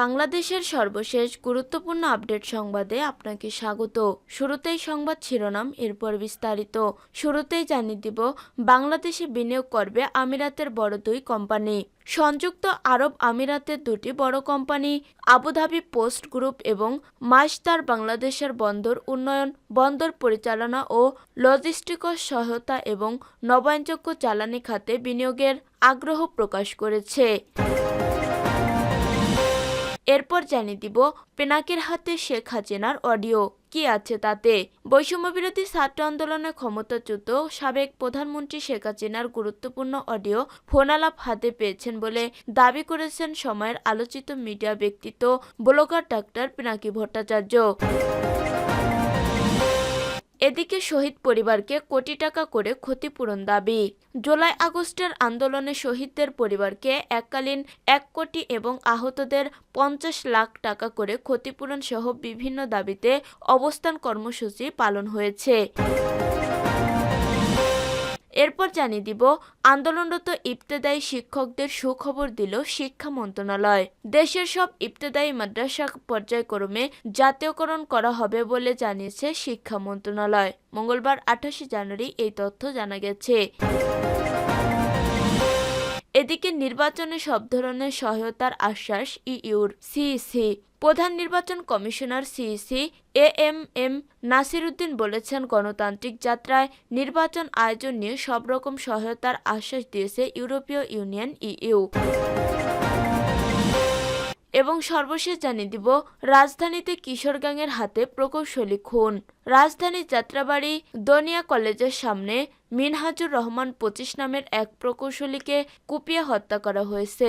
বাংলাদেশের সর্বশেষ গুরুত্বপূর্ণ আপডেট সংবাদে আপনাকে স্বাগত। শুরুতেই সংবাদ শিরোনাম, এরপর বিস্তারিত। শুরুতেই জানিয়ে দিব, বাংলাদেশে বিনিয়োগ করবে আমিরাতের বড় দুই কোম্পানি। সংযুক্ত আরব আমিরাতের দুটি বড় কোম্পানি, আবুধাবি পোস্ট গ্রুপ এবং মাস্টার বাংলাদেশের বন্দর উন্নয়ন, বন্দর পরিচালনা ও লজিস্টিক সহায়তা এবং নবায়নযোগ্য জ্বালানি খাতে বিনিয়োগের আগ্রহ প্রকাশ করেছে। এরপর জানিয়ে দিব পেনাকের হাতে শেখ হাসিনার অডিও। কি আছে তাতে? বৈষম্য বিরোধী ছাত্র আন্দোলনে ক্ষমতাচ্যুত সাবেক প্রধানমন্ত্রী শেখ হাসিনার গুরুত্বপূর্ণ অডিও ফোনালাপ হাতে পেয়েছেন বলে দাবি করেছেন সময়ের আলোচিত মিডিয়া ব্যক্তিত্ব, ব্লগার ডাক্তার পিনাকি ভট্টাচার্য। এদিকে শহীদ পরিবারকে কোটি টাকা করে ক্ষতিপূরণ দাবি। জুলাই আগস্টের আন্দোলনে শহীদদের পরিবারকে এককালীন এক কোটি এবং আহতদের পঞ্চাশ লাখ টাকা করে ক্ষতিপূরণ সহ বিভিন্ন দাবিতে অবস্থান কর্মসূচি পালন হয়েছে। এরপর জানিয়ে দিব, আন্দোলনরত ইবতেদায়ী শিক্ষকদের সুখবর দিল শিক্ষা মন্ত্রণালয়। দেশের সব ইবতেদায়ী মাদ্রাসা পর্যায়ক্রমে জাতীয়করণ করা হবে বলে জানিয়েছে শিক্ষা মন্ত্রণালয়। মঙ্গলবার আঠাশে জানুয়ারি এই তথ্য জানা গেছে। এদিকে নির্বাচনে সব ধরনের সহায়তার আশ্বাস ইইউর, সিইসি। প্রধান নির্বাচন commissioner CEC A M M Nasiruddin বলেছেন, গণতান্ত্রিক যাত্রায় নির্বাচন আয়োজন নিয়ে সব রকম সহায়তার আশ্বাস দিয়েছে ইউরোপীয় ইউনিয়ন ইইউ এবং সর্বশেষ জানিয়ে দিব, রাজধানীতে কিশোর গ্যাংয়ের হাতে প্রকৌশলী খুন। রাজধানীর যাত্রাবাড়ি দনিয়া কলেজের সামনে মিনহাজুর রহমান পঁচিশ নামের এক প্রকৌশলীকে কুপিয়ে হত্যা করা হয়েছে।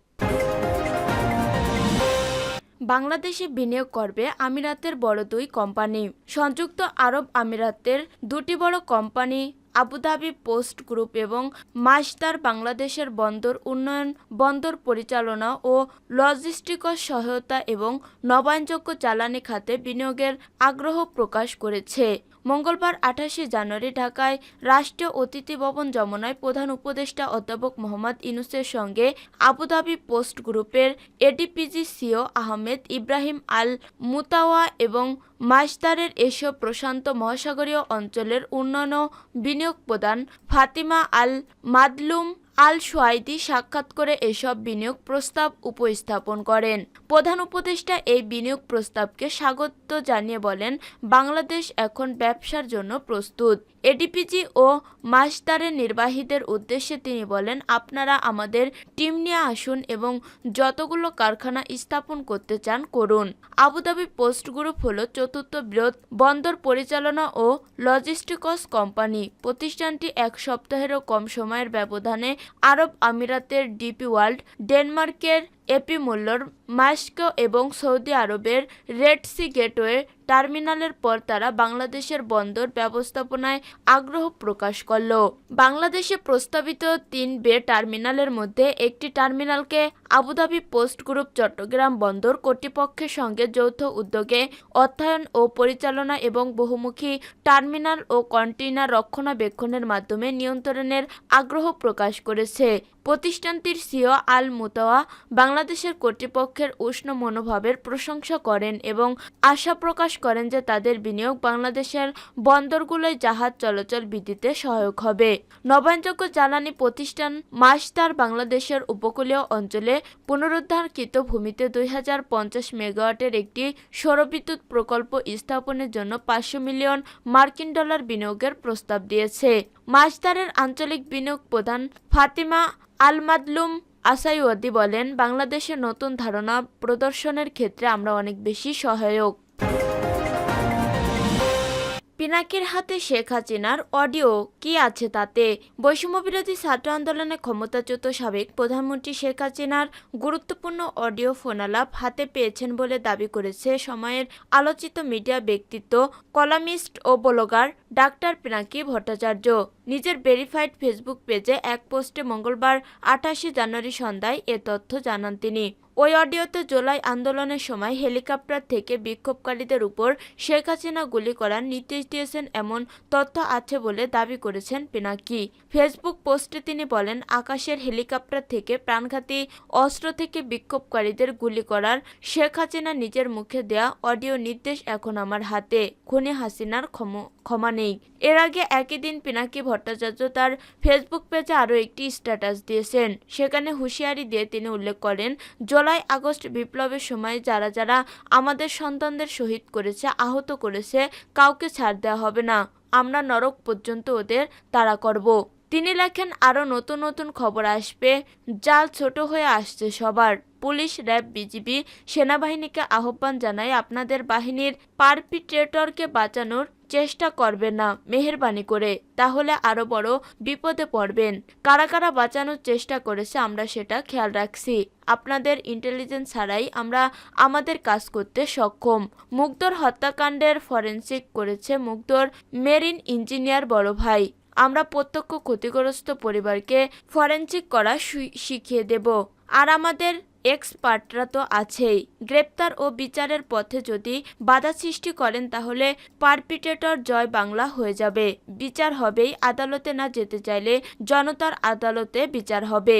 বাংলাদেশে বিনিয়োগ করবে আমিরাতের বড় দুই কোম্পানি। সংযুক্ত আরব আমিরাতের দুটি বড় কোম্পানি আবুধাবি পোস্ট গ্রুপ এবং মাস্টার বাংলাদেশের বন্দর উন্নয়ন, বন্দর পরিচালনা ও লজিস্টিকস সহায়তা এবং নবায়নযোগ্য জ্বালানি খাতে বিনিয়োগের আগ্রহ প্রকাশ করেছে। মঙ্গলবার আঠাশে জানুয়ারি ঢাকায় রাষ্ট্রীয় অতিথি ভবন যমুনায় প্রধান উপদেষ্টা অধ্যাপক মোহাম্মদ ইনুসের সঙ্গে আবুধাবি পোস্ট গ্রুপের ADPG CEO Ahmed Ibrahim Al Mutawa এবং মাসদারের এসব প্রশান্ত মহাসাগরীয় অঞ্চলের উন্নয়ন বিনিয়োগ প্রদান ফাতিমা আল মাদলুম আল সোয়াইদি সাক্ষাৎ করে এসব বিনিয়োগ প্রস্তাব উপস্থাপন করেন। প্রধান উপদেষ্টা এই বিনিয়োগ প্রস্তাবকে স্বাগত জানিয়ে বলেন, বাংলাদেশ এখন ব্যবসার জন্য প্রস্তুত। এডিপিজি ও মাসদারের নির্বাহীদের উদ্দেশ্যে তিনি বলেন, আপনারা আমাদের টিম নিয়ে আসুন এবং যতগুলো কারখানা স্থাপন করতে চান করুন। আবুধাবি পোস্ট গ্রুপ হল চতুর্থ বৃহৎ বন্দর পরিচালনা ও লজিস্টিকস কোম্পানি। প্রতিষ্ঠানটি এক সপ্তাহেরও কম সময়ের ব্যবধানে আরব আমিরাতের ডিপি ওয়ার্ল্ড, ডেনমার্কের এপি মূল্যর মাস্কো এবং সৌদি আরবের রেড সি গেটওয়ে টার্মিনালের পর তারা বাংলাদেশের বন্দর ব্যবস্থাপনায় আগ্রহ প্রকাশ করল। বাংলাদেশে প্রস্তাবিত তিন বে টার্মিনালের মধ্যে একটি টার্মিনালকে Abu Dhabi port group Chattogram বন্দর কর্তৃপক্ষের সঙ্গে যৌথ উদ্যোগে অর্থায়ন ও পরিচালনা এবং বহুমুখী টার্মিনাল ও কন্টেইনার রক্ষণাবেক্ষণের মাধ্যমে নিয়ন্ত্রণের আগ্রহ প্রকাশ করেছে। প্রতিষ্ঠানটির সিও আল মুতাওয়া বাংলাদেশের কর্তৃপক্ষের উষ্ণ মনোভাবের প্রশংসা করেন এবং আশা প্রকাশ করেন যে তাদের বিনিয়োগ বাংলাদেশের বন্দরগুলোয় জাহাজ চলাচল বৃদ্ধিতে সহায়ক হবে। নবায়নযোগ্য জ্বালানি প্রতিষ্ঠান মাস্টার বাংলাদেশের উপকূলীয় অঞ্চলে পুনরুদ্ধারকৃত ভূমিতে দুই হাজার পঞ্চাশ মেগাওয়াটের একটি সৌরবিদ্যুৎ প্রকল্প স্থাপনের জন্য পাঁচশো মিলিয়ন মার্কিন ডলার বিনিয়োগের প্রস্তাব দিয়েছে। মাসদারের আঞ্চলিক বিনিয়োগ প্রধান ফাতিমা আলমাদলুম আসাইওয়াদি বলেন বাংলাদেশের নতুন ধারণা প্রদর্শনের ক্ষেত্রে আমরা অনেক বেশি সহায়ক। পিনাকির হাতে শেখ হাসিনার অডিও কি আছে তাতে? বৈষম্য বিরোধী ছাত্র আন্দোলনে ক্ষমতাচ্যুত সাবেক প্রধানমন্ত্রী শেখ হাসিনার গুরুত্বপূর্ণ অডিও ফোনালাপ হাতে পেয়েছেন বলে দাবি করেছে সময়ের আলোচিত মিডিয়া ব্যক্তিত্ব, কলামিস্ট ও ব্লগার ডাক্তার পিনাকি ভট্টাচার্য। নিজের ভেরিফাইড ফেসবুক পেজে এক পোস্টে মঙ্গলবার আঠাশে জানুয়ারি সন্ধ্যায় এ তথ্য জানান তিনি। ওই অডিওতে জুলাই আন্দোলনের সময় হেলিকপ্টার থেকে বিক্ষোভকারীদের উপর শেখ হাসিনা গুলি করার নির্দেশ দিয়েছেন এমন তথ্য আছে বলে দাবি করেছেন পিনাকি। ফেসবুক পোস্টে তিনি বলেন, আকাশের হেলিকপ্টার থেকে প্রাণঘাতী অস্ত্র থেকে বিক্ষোভকারীদের গুলি করার শেখ হাসিনা নিজের মুখে দেয়া অডিও নির্দেশ এখন আমার হাতে। খুনি হাসিনার ক্ষম- ক্ষমা নেই। এর আগে একই দিন পিনাকি ভট্টাচার্য তার ফেসবুক পেজে আরও একটি স্ট্যাটাস দিয়েছেন। সেখানে হুঁশিয়ারি দিয়ে তিনি উল্লেখ করেন, জুলাই আগস্ট বিপ্লবের সময় যারা যারা আমাদের সন্তানদের শহীদ করেছে, আহত করেছে, কাউকে ছাড় দেওয়া হবে না। আমরা নরক পর্যন্ত ওদের তাড়া করব। তিনি লেখেন, আরও নতুন নতুন খবর আসবে। জাল ছোট হয়ে আসছে সবার। পুলিশ, র্যাব, বিজিবি, সেনাবাহিনীকে আহ্বান জানায় আপনাদের বাহিনীর পারপিট্রেটরকে বাঁচানোর চেষ্টা করবেন না মেহেরবানি করে, তাহলে আরও বড় বিপদে পড়বেন। কারা কারা বাঁচানোর চেষ্টা করেছে আমরা সেটা খেয়াল রাখছি। আপনাদের ইন্টেলিজেন্স ছাড়াই আমরা আমাদের কাজ করতে সক্ষম। মুগ্ধর হত্যাকাণ্ডের ফরেন্সিক করেছে মুগ্ধর মেরিন ইঞ্জিনিয়ার বড় ভাই। আমরা প্রত্যক্ষ ক্ষতিগ্রস্ত পরিবারকে ফরেন্সিক করা শিখিয়ে দেব। আর আমাদের এক্সপার্টরা তো আছেই। গ্রেপ্তার ও বিচারের পথে যদি বাধা সৃষ্টি করেন, তাহলে পারপিটেটর জয় বাংলা হয়ে যাবে। বিচার হবেই আদালতে না যেতে চাইলে জনতার আদালতে বিচার হবে।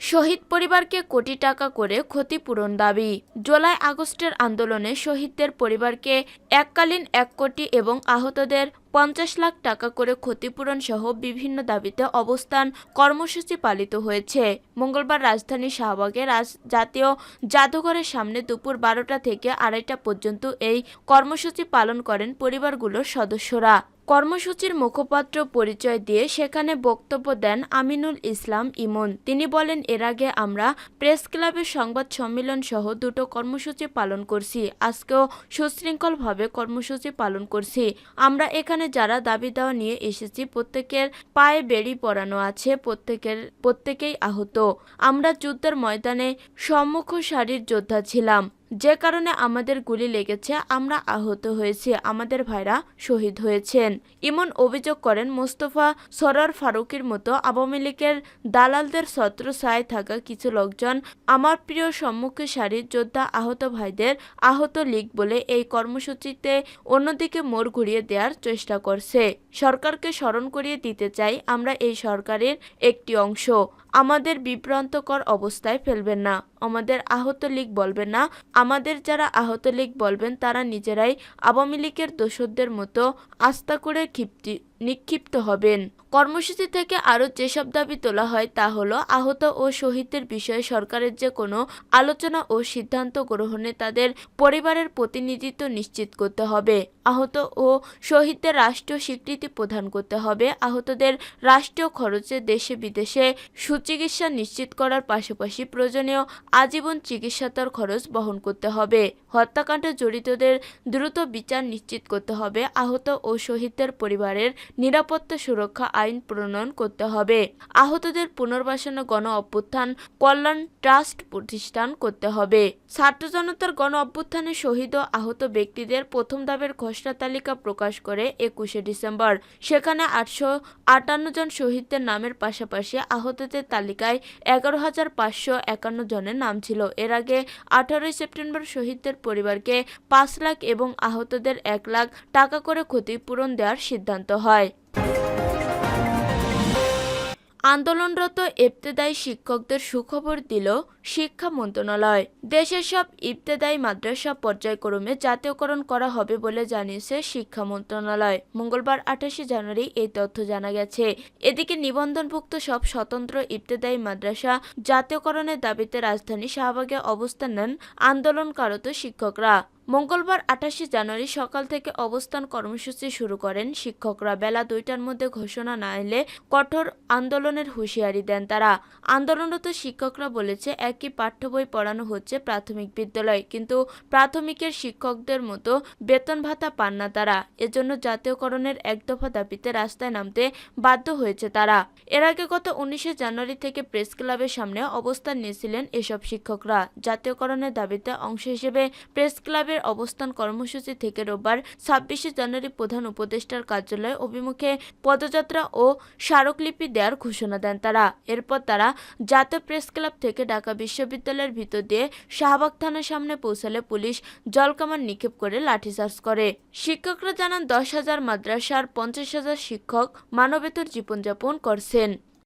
শহীদ পরিবারকে কোটি টাকা করে ক্ষতিপূরণ দাবি। জুলাই আগস্টের আন্দোলনে শহীদদের পরিবারকে এককালীন এক কোটি এবং আহতদের পঞ্চাশ লাখ টাকা করে ক্ষতিপূরণ সহ বিভিন্ন দাবিতে অবস্থান কর্মসূচি পালিত হয়েছে। মঙ্গলবার রাজধানী শাহবাগে রাজ জাতীয় জাদুঘরের সামনে দুপুর বারোটা থেকে আড়াইটা পর্যন্ত এই কর্মসূচি পালন করেন পরিবারগুলোর সদস্যরা। কর্মসূচির মুখপাত্র পরিচয় দিয়ে সেখানে বক্তব্য দেন আমিনুল ইসলাম ইমন। তিনি বলেন, এর আগে আমরা প্রেস ক্লাবের সংবাদ সম্মেলন সহ দুটো কর্মসূচি পালন করছি। আজকেও সুশৃঙ্খলভাবে কর্মসূচি পালন করছি। আমরা এখানে যারা দাবি দেওয়া নিয়ে এসেছি, প্রত্যেকের পায়ে বেড়ি পরানো আছে, প্রত্যেকের, প্রত্যেকেই আহত। আমরা যুদ্ধের ময়দানে সম্মুখ সারির যোদ্ধা ছিলাম। যে কারণে আমাদের গুলি লেগেছে, আমরা আহত হয়েছি, আমাদের ভাইরা শহীদ হয়েছেন। ইমন অভিযোগ করেন, মোস্তফা সরর ফারুকের মতো আওয়ামী লীগের দালালদের ছত্রছায়ায় থাকা কিছু লোকজন আমার প্রিয় সম্মুখে সারির যোদ্ধা আহত ভাইদের আহত লীগ বলে এই কর্মসূচিতে অন্যদিকে মোড় ঘুরিয়ে দেওয়ার চেষ্টা করছে। সরকারকে স্মরণ করিয়ে দিতে চাই আমরা এই সরকারের একটি অংশ। আমাদের বিভ্রান্তকর অবস্থায় ফেলবেন না। আমাদের আহত লীগ বলবেন না। আমাদের যারা আহত লীগ বলবেন, তারা নিজেরাই আওয়ামী লীগের দোষদের মতো আস্থা করে ক্ষিপ্তি নিক্ষিপ্ত হবেন। কর্মসূচি থেকে আরও যেসব দাবি তোলা হয় তা হলো আহত ও শহীদদের বিষয়ে সরকারের যে কোনো আলোচনা ও সিদ্ধান্ত গ্রহণে তাদের পরিবারের প্রতিনিধিত্ব নিশ্চিত করতে হবে। আহত ও শহীদদের রাষ্ট্রীয় স্বীকৃতি প্রদান করতে হবে। আহতদের রাষ্ট্রীয় খরচে দেশে বিদেশে সুচিকিৎসা নিশ্চিত করার পাশাপাশি প্রয়োজনীয় আজীবন চিকিৎসাতার খরচ বহন করতে হবে। হত্যাকাণ্ডে জড়িতদের দ্রুত বিচার নিশ্চিত করতে হবে। আহত ও শহীদদের পরিবারের নিরাপত্তা সুরক্ষা আইন প্রণয়ন করতে হবে। আহতদের পুনর্বাসনে গণ অভ্যুত্থান, কল্যাণ ট্রাস্ট প্রতিষ্ঠান করতে হবে। ছাত্র জনতার গণ অভ্যুত্থানে শহীদ ও আহত ব্যক্তিদের প্রথম ধাপের খসড়া তালিকা প্রকাশ করে একুশে ডিসেম্বর। সেখানে আটশো আটান্ন জন শহীদদের নামের পাশাপাশি আহতদের তালিকায় এগারো হাজার পাঁচশো একান্ন জনের নাম ছিল। এর আগে আঠারোই সেপ্টেম্বর শহীদদের পরিবারকে পাঁচ লাখ এবং আহতদের এক লাখ টাকা করে ক্ষতিপূরণ দেওয়ার সিদ্ধান্ত হয়। আন্দোলনরত ইবতেদায়ী শিক্ষকদের সুখবর দিল শিক্ষা মন্ত্রণালয়। দেশের সব ইবতেদায়ী মাদ্রাসা পর্যায়ক্রমে জাতীয়করণ করা হবে বলে জানিয়েছে শিক্ষা মন্ত্রণালয়। মঙ্গলবার আঠাশে জানুয়ারি এই তথ্য জানা গেছে। এদিকে নিবন্ধনভুক্ত সব স্বতন্ত্র ইবতেদায়ী মাদ্রাসা জাতীয়করণের দাবিতে রাজধানী শাহবাগে অবস্থান নেন আন্দোলনকারত শিক্ষকরা। মঙ্গলবার আঠাশে জানুয়ারি সকাল থেকে অবস্থান কর্মসূচি শুরু করেন শিক্ষকরা। বেলা দুইটার মধ্যে ঘোষণা না এলে কঠোর আন্দোলনের হুঁশিয়ারি দেন তারা। আন্দোলনরত শিক্ষকরা বলেছে, একই পাঠ্য বই পড়ানো হচ্ছে প্রাথমিক বিদ্যালয়, কিন্তু প্রাথমিকের শিক্ষকদের মতো বেতন ভাতা পান না তারা। এজন্য জাতীয়করণের এক দফা দাবিতে রাস্তায় নামতে বাধ্য হয়েছে তারা। এর আগে গত উনিশে জানুয়ারি থেকে প্রেস ক্লাবের সামনে অবস্থান নিয়েছিলেন এসব শিক্ষকরা। জাতীয়করণের দাবিতে অংশ হিসেবে প্রেস ক্লাবের অবস্থান কর্মসূচি থেকে রোববার ছাব্বিশে জানুয়ারি প্রধান উপদেষ্টার কার্যালয় অভিমুখে পদযাত্রা ও স্মারকলিপি দেওয়ার ঘোষণা দেন তারা। এরপর তারা জাতীয় প্রেস ক্লাব থেকে ঢাকা বিশ্ববিদ্যালয়ের ভিতর দিয়ে শাহবাগ থানার সামনে পৌঁছালে পুলিশ জলকামান নিক্ষেপ করে লাঠিচার্জ করে। শিক্ষকরা জানান, দশ হাজার মাদ্রাসার পঞ্চাশ হাজার শিক্ষক মানবেতর জীবনযাপন করছেন।